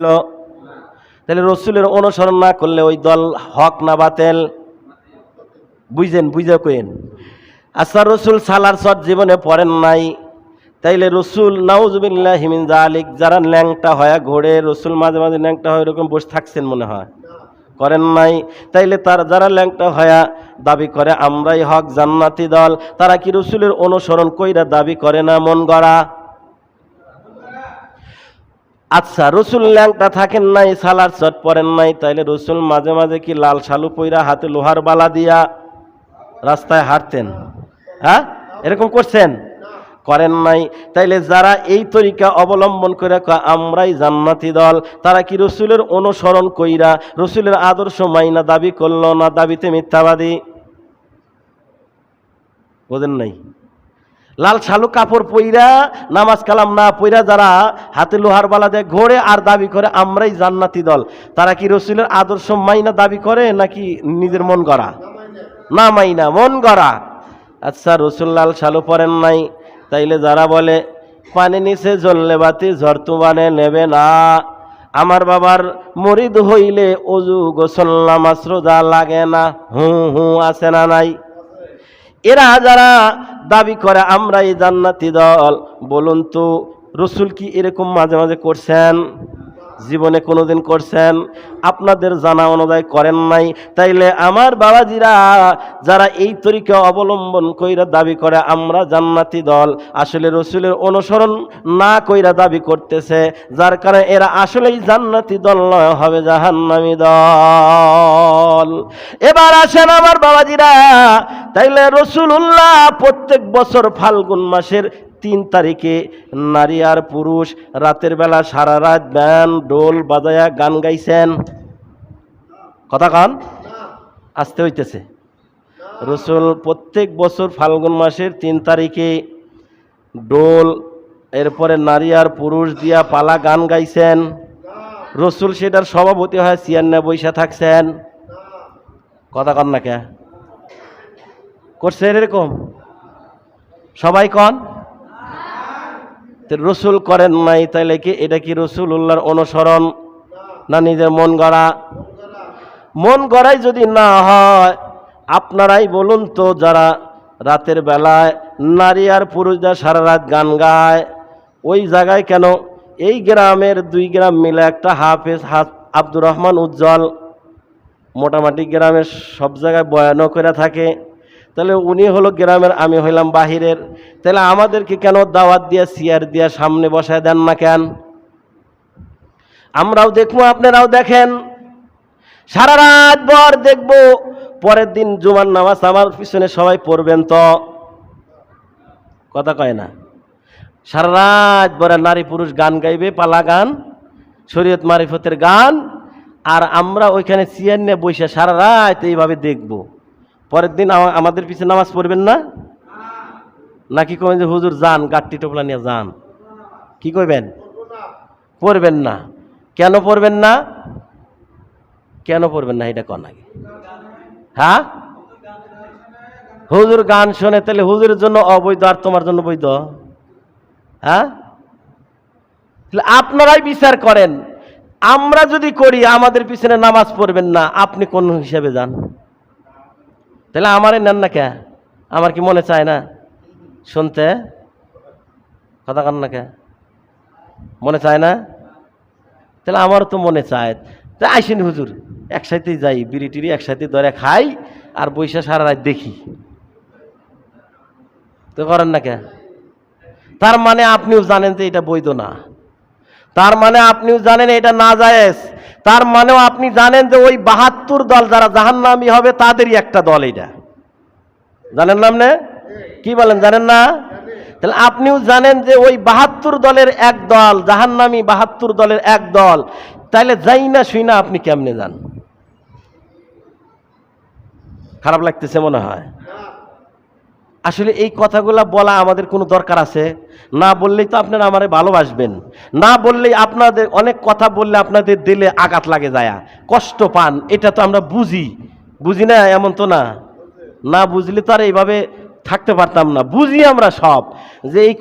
হলো। তাহলে রসুলের অনুসরণ না করলে ওই দল হক না বাতেল। বুঝেন, বুঝে কেন আচ্ছা রসুল সালার সৎ জীবনে পড়েন নাই। তাইলে রসুল, নাউজুবিল্লাহ হিমিন জালিক যারা ল্যাংটা হয় ঘোরে রসুল মাঝে মাঝে ল্যাংটা হয়ে এরকম বসে থাকছেন মনে হয়। করেন নাই। তাইলে তার যারা ল্যাংটা হয়া দাবি করে, আমরাই হক জান্নাতি দল। তারা কি রসুলের অনুসরণ কইরা দাবি করে না মন গড়া? আচ্ছা রসুল ল্যাংটা থাকেন নাই, সালার চট পরেন নাই, তাইলে রসুল মাঝে মাঝে কি লাল শালু পইরা হাতে লোহার বালা দিয়া রাস্তায় হাঁটতেন? হ্যাঁ? এরকম করছেন? করেন নাই। তাইলে যারা এই তরিকা অবলম্বন করে আমরাই জান্নাতি দল তারা কি রসুলের অনুসরণ কইরা, রসুলের আদর্শ মাইনা দাবি করল না দাবিতে মিথ্যাবাদী? বোঝেন নাই? লাল শালু কাপড় পইরা, নামাজ কালাম না পইরা যারা হাতে লোহার বালা দেয় ঘোরে আর দাবি করে, আমরাই জান্নাতি দল। তারা কি রসুলের আদর্শ মাইনা দাবি করে নাকি নিজের মন গড়া? না মাইনা, মন গড়া। আচ্ছা রসুল লাল শালু পরেন নাই, তাইলে যারা বলে, পানি নিচে জ্বললে বাতি ঝরতু বানে নেবে না। আমার বাবার মরিদ হইলে অজু গোসল, নামাজ রোজা লাগে না। হু হু, আছে না নাই? এরা যারা দাবি করে আমরা এই জান্নাতি দল। বলুন তো, রসুল কি এরকম মাঝে মাঝে করছেন? জীবনে কোনোদিন করছেন, আপনাদের জানা অনুযায়ী করেন নাই। তাইলে আমার বাবাজিরা, যারা এই তরিকা অবলম্বন কইরা দাবি করে, আমরা জান্নাতি দল। আসলে রসুলের অনুসরণ না কইরা দাবি করতেছে, যার কারণে এরা আসলেই জান্নাতি দল নয়, হবে জাহান্নামি দল। এবার আসেন আমার বাবাজিরা, তাইলে রসুল্লাহ প্রত্যেক বছর ফাল্গুন মাসের তিন তারিখে নারী আর পুরুষ রাতের বেলা সারা রাত ব্যান ডোল বাজায়া গান গাইছেন। কথা কান? আসতে হইতেছে। রসুল প্রত্যেক বছর ফাল্গুন মাসের তিন তারিখে ডোল এরপরে নারী আর পুরুষ দিয়া পালা গান গাইছেন। রসুল সেটার সভাপতি হয় সিয়ান্না বৈশা থাকছেন। কথা কন না কে? করছেন এরকম? সবাই কন? রসুল করেন নাই, তাইলে কি এটা কি রসুল উল্লাহর অনুসরণ না নিজের মন গড়া? মন গড়াই যদি না হয়, আপনারাই বলুন তো যারা রাতের বেলায় নারী আর পুরুষরা সারা রাত গান গায়, ওই জায়গায় কেন? এই গ্রামের দুই গ্রাম মিলে একটা হাফেজ হাফ আব্দুর রহমান উজ্জ্বল, মোটামুটি গ্রামের সব জায়গায় বয়ানও করে থাকে। তাহলে উনি হলো গ্রামের, আমি হইলাম বাহিরের। তাহলে আমাদেরকে কেন দাওয়াত দিয়া, সিয়ার দিয়া সামনে বসায় দেন না কেন? আমরাও দেখব, আপনারাও দেখেন। সারা রাত ভর দেখব, পরের দিন জুমার নামাজ আমার পিছনে সবাই পড়বেন তো? কথা কয় না? সারা রাত ভরে নারী পুরুষ গান গাইবে, পালা গান, শরীয়ত মারিফতের গান, আর আমরা ওইখানে চেয়ার নিয়ে বসে সারা রাত এইভাবে দেখব। পরের দিন আমাদের পিছনে নামাজ পড়বেন না? নাকি কবেন যে, হুজুর, যান, গাট্টি টোপলা নিয়ে যান। কি কইবেন? পড়বেন না। কেন পড়বেন না? কেন পড়বেন না, এটা কন আগে? হ্যাঁ? হুজুর গান শোনে, তাহলে হুজুরের জন্য অবৈধ আর তোমার জন্য বৈধ? হ্যাঁ? তাহলে আপনারাই বিচার করেন। আমরা যদি করি, আমাদের পিছনে নামাজ পড়বেন না। আপনি কোন হিসেবে যান? তাহলে আমারে নেন না কে? আমার কি মনে চায় না? শুনতে? কথা কান না কে? মনে চায় না? তাহলে আমারও তো মনে চায়। তা আইসেন হুজুর, একসাথেই যাই, বিড়ি টিড়ি একসাথে ধরে খাই আর বৈশা সারা রাত দেখি। তো করেন না কে? তার মানে আপনিও জানেন যে এটা বৈধ না। তার মানে আপনিও জানেন এটা না জায়েজ তার মানেও আপনি জানেন যে ওই বাহাত্তর দল যারা জাহান্নামী হবে, তাদেরই একটা দল এটা। জানেন না আপনি? কি বলেন, জানেন না? তাহলে আপনিও জানেন যে ওই বাহাত্তর দলের এক দল, জাহান্নামী বাহাত্তর দলের এক দল তাহলে যাই না শুই না আপনি কেমনে যান? খারাপ লাগতেছে মনে হয়। আসলে এই কথাগুলো বলা আমাদের কোনো দরকার আছে? না বললেই তো আপনারা আমারে ভালোবাসবেন। না বললেই আপনাদের অনেক কথা বললে আপনাদের দিলে আঘাত লাগে যায়। কষ্ট পান, এটা তো আমরা বুঝি। বুঝি না? এমন তো না? না বুঝলে তো আর এইভাবে থাকতে পারতাম না। বুঝি আমরা সব। যে এই